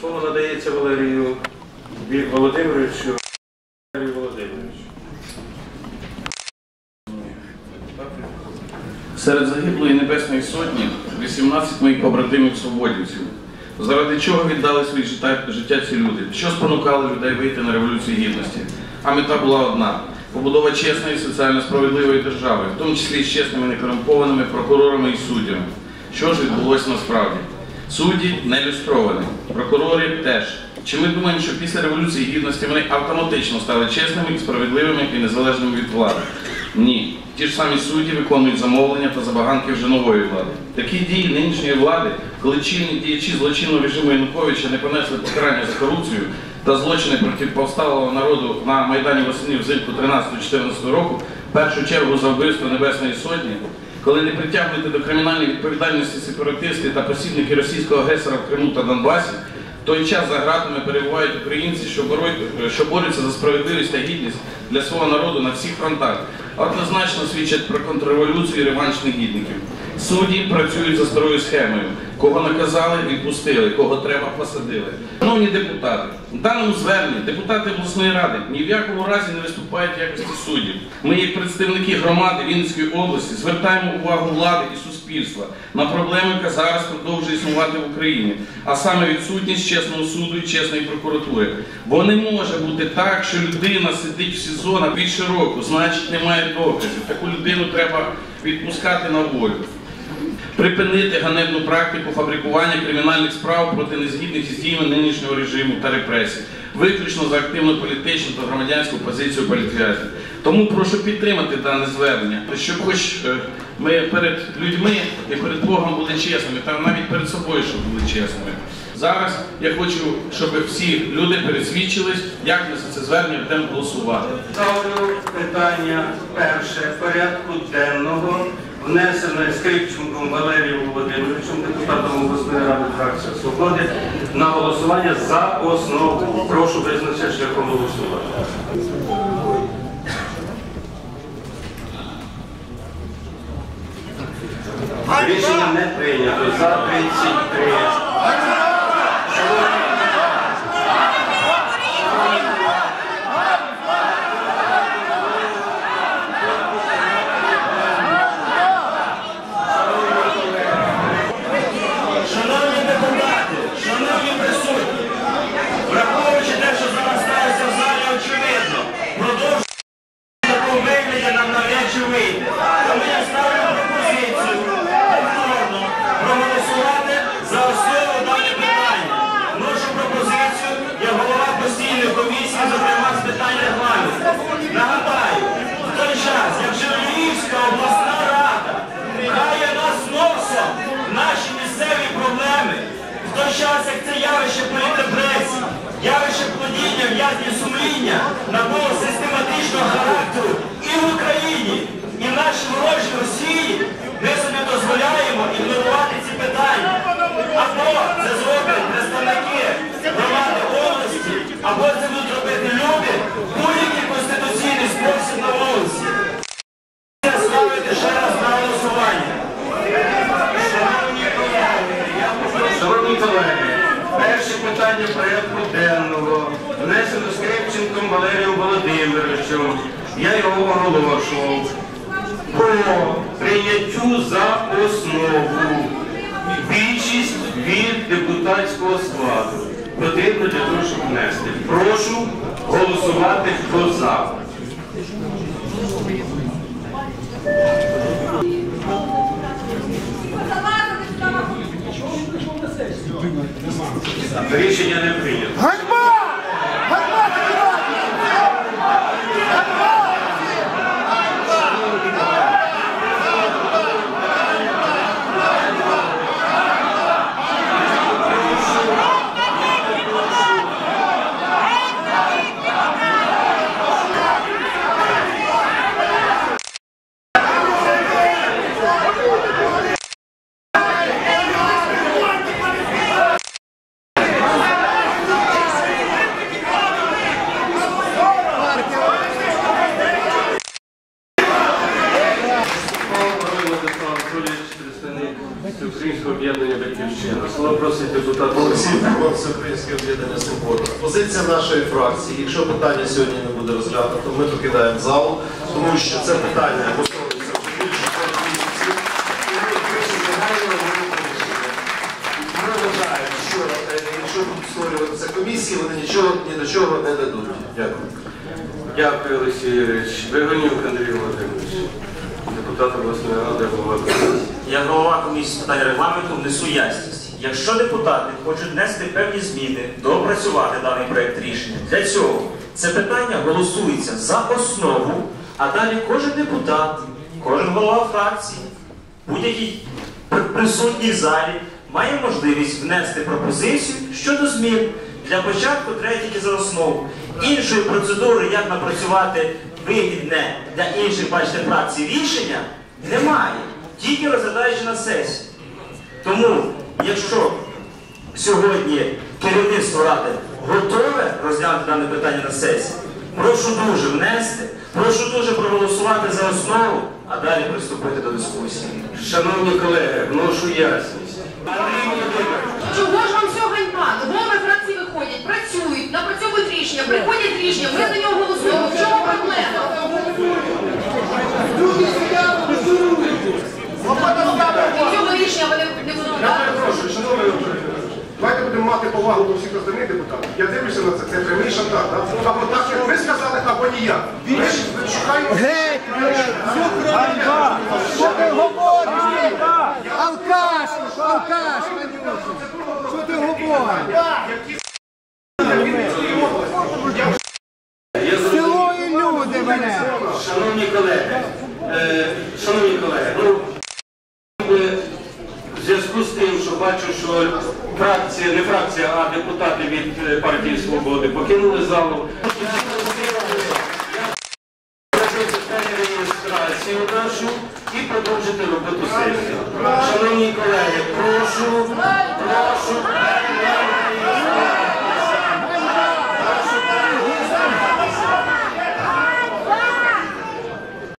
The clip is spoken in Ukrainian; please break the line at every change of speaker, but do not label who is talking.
Слово надається Валерію Володимировичу. Валерію Володимировичу.
Серед загиблої Небесної Сотні 18 моїх побратимів свободівців. Заради чого віддали свої життя, ці люди? Що спонукало людей вийти на Революцію Гідності? А мета була одна побудова чесної соціально справедливої держави, в тому числі з чесними некорумпованими прокурорами і суддями. Що ж відбулося насправді? Судді не люстровані, прокурори теж. Чи ми думаємо, що після Революції Гідності вони автоматично стали чесними справедливими і незалежними від влади? Ні. Ті ж самі судді виконують замовлення та забаганки вже нової влади. Такі дії нинішньої влади, коли чинні діячі злочинного режиму Януковича не понесли покарання за корупцію та злочини проти повсталого народу на Майдані восени взимку 13-14 року, першу чергу за вбивство Небесної Сотні, коли не притягнути до кримінальної відповідальності сепаратисти та посібники російського агресора в Криму та Донбасі, в той час за ґратами перебувають українці, що борють- що борються за справедливість та гідність для свого народу на всіх фронтах. Однозначно свідчать про контрреволюцію і реванш негідників. Судді працюють за старою схемою. Кого наказали, відпустили, кого треба, посадили. Шановні депутати, в даному зверненні депутати обласної ради ні в якому разі не виступають в якості суддів. Ми, як представники громади Вінницької області, звертаємо увагу влади і суспільства на проблему, яка зараз продовжує існувати в Україні, а саме відсутність чесного суду і чесної прокуратури. Бо не може бути так, що людина сидить в СІЗО на більше року, значить немає доказів. Таку людину треба відпускати на волю. Припинити ганебну практику фабрикування кримінальних справ проти незгідних із діями нинішнього режиму та репресій, виключно за активну політичну та громадянську позицію політв'язнів. Тому прошу підтримати дане звернення, щоб хоч е, ми перед людьми і перед Богом були чесними, та навіть перед собою, щоб були чесними. Зараз я хочу, щоб всі люди пересвідчились, як ми за це звернення будемо голосувати.
Ставлю питання перше порядку денного, внесене Скрипченком Валерієм Володимировичем, депутатом обласної ради фракції Свободи, на голосування за основу. Прошу визначити шляхом голосування. Рішення не прийнято. За 33.
Шановні депутати, шановні присутні, враховуючи те, що зараз сталося в залі, очевидно, продовжувати в такому вигляді нам навряд чи вийде. Тому я ставлю пропозицію повторно проголосувати за основу дане питання. Вношу пропозицію, я голова постійної комісії, зокрема з питань регламенту. Нагадаю, в той час, як же Львівська обласна рада грає нас носом в наші місцеві проблеми, в той час, як це явище політепресії, явище плодіння в'язні сумління набуло систематичного характеру і в Україні, і в нашій ворожій Росії, ми собі дозволяємо ігнорувати ці питання. Або це зроблять представники громади області, або це будуть робити люди в будь-який конституційний спосіб на вулиці. Ставити ще раз на голосування.
Шановні колеги, я попрошу- Шановні колеги, перше питання порядку денного внесено Скрипченком Валерієм Володимировичем. Я його оголошував по прийняттю за основу. Більшість від депутатського складу потрібно для того, щоб внести. Прошу голосувати, хто за. Рішення не Всеукраїнське
об'єднання Батьківщина. Слово просить депутат Олексій Пікон,
Всеукраїнське об'єднання Симпорт. Позиція нашої фракції, якщо питання сьогодні не буде розглянуто, ми покидаємо зал, тому що це питання готовиться в більше двох. Ми вважаємо, що е, якщо будуть створюватися комісії, вони нічого ні до чого не дадуть. Дякую.
Дякую, Олексій Юрійович. Вигонів Андрій Володимирович депутат обласної ради, голова комісії.
Я голова комісії з регламенту внесу ясність. Якщо депутати хочуть внести певні зміни, доопрацювати даний проєкт рішення, для цього це питання голосується за основу, а далі кожен депутат, кожен голова фракції, будь-який присутній залі має можливість внести пропозицію щодо змін. Для початку треба за основу. Іншої процедури, як напрацювати вигідне для інших, бачите, фракцій рішення, немає. Тільки розглядаючи на сесії. Тому, якщо сьогодні керівництво ради готове розглянути дане питання на сесії, прошу дуже внести, прошу дуже проголосувати за основу, а далі приступити до дискусії.
Шановні колеги, вношу ясність.
Чого ж вам все ганьба? Голови фракції виходять, працюють, напрацьовують рішення, приходять рішення, ми за нього голосуємо. В чому проблема?
Люди сидять, безумні. Лопата
І цього рішення вони не будуть
Я
дати.
перепрошую, шановний Анатолій Петрович, давайте будемо мати повагу до всіх остальних депутатів. Я дивлюся на це, це прямий шантаж. да? Або так, як ви сказали, або ніяк. Ми ж шукаємо...
Геть! Ганьба! Що ти говориш? Алкаш! Алкаш! Що ти говориш?
я зрозумів.
Село і люди мене!
Шановні колеги, е, шановні колеги, ну е, зв'язку з тим, що бачу, що фракція, не фракція, а депутати від е, партії Свободи покинули залу. Я реєстрацію нашу і продовжити роботу сесію. Шановні колеги, прошу, прошу